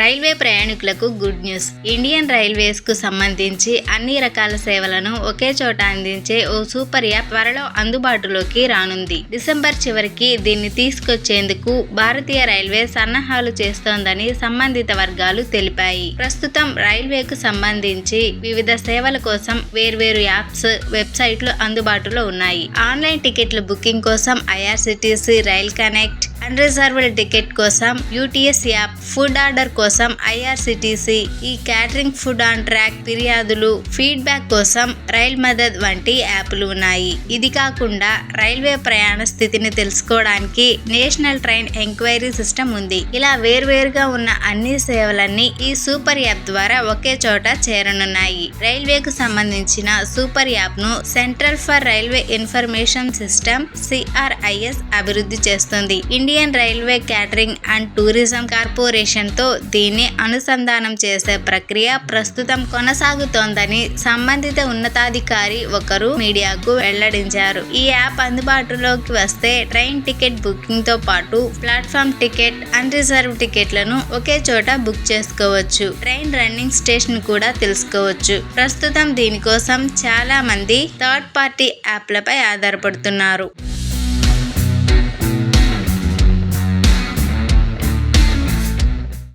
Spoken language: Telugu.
రైల్వే ప్రయాణికులకు గుడ్ న్యూస్. ఇండియన్ రైల్వేస్కు సంబంధించి అన్ని రకాల సేవలను ఒకే చోట అందించే ఓ సూపర్ యాప్ త్వరలో అందుబాటులోకి రానుంది. డిసెంబర్ చివరికి దీన్ని తీసుకొచ్చేందుకు భారతీయ రైల్వే సన్నాహాలు చేస్తోందని సంబంధిత వర్గాలు తెలిపాయి. ప్రస్తుతం రైల్వేకు సంబంధించి వివిధ సేవల కోసం వేర్వేరు యాప్స్ వెబ్సైట్లు అందుబాటులో ఉన్నాయి. ఆన్లైన్ టికెట్ల బుకింగ్ కోసం IRCTC rail connect unreserved ticket కోసం యూటీఎస్ యాప్ ఫుడ్ ఆర్డర్ కోసం IRCTC e catering food on track ఫిర్యాదులు ఫీడ్బ్యాక్ కోసం రైల్ మదద్ వంటి యాప్లు ఉన్నాయి. ఇది కాకుండా రైల్వే ప్రయాణ స్థితిని తెలుసుకోవడానికి నేషనల్ ట్రైన్ ఎంక్వైరీ సిస్టమ్ ఉంది. ఇలా వేర్వేరుగా ఉన్న అన్ని సేవలన్నీ ఈ సూపర్ యాప్ ద్వారా ఒకే చోట చేరనున్నాయి. రైల్వేకు సంబంధించిన సూపర్ యాప్ను central for railway information system CRIS అభివృద్ధి చేస్తుంది. Indian railway catering and tourism కార్పొరేషన్తో దీన్ని అనుసంధానం చేసే ప్రక్రియ ప్రస్తుతం కొనసాగుతోందని సంబంధిత ఉన్నతాధికారి ఒకరు మీడియాకు వెల్లడించారు. ఈ యాప్ అందుబాటులోకి వస్తే ట్రైన్ టికెట్ బుకింగ్తో పాటు ప్లాట్ఫామ్ టికెట్ అన్రిజర్వ్ టికెట్లను ఒకే చోట బుక్ చేసుకోవచ్చు. ట్రైన్ రన్నింగ్ స్టేషన్ కూడా తెలుసుకోవచ్చు. ప్రస్తుతం దీనికోసం చాలా మంది థర్డ్ పార్టీ యాప్లపై ఆధారపడుతున్నారు.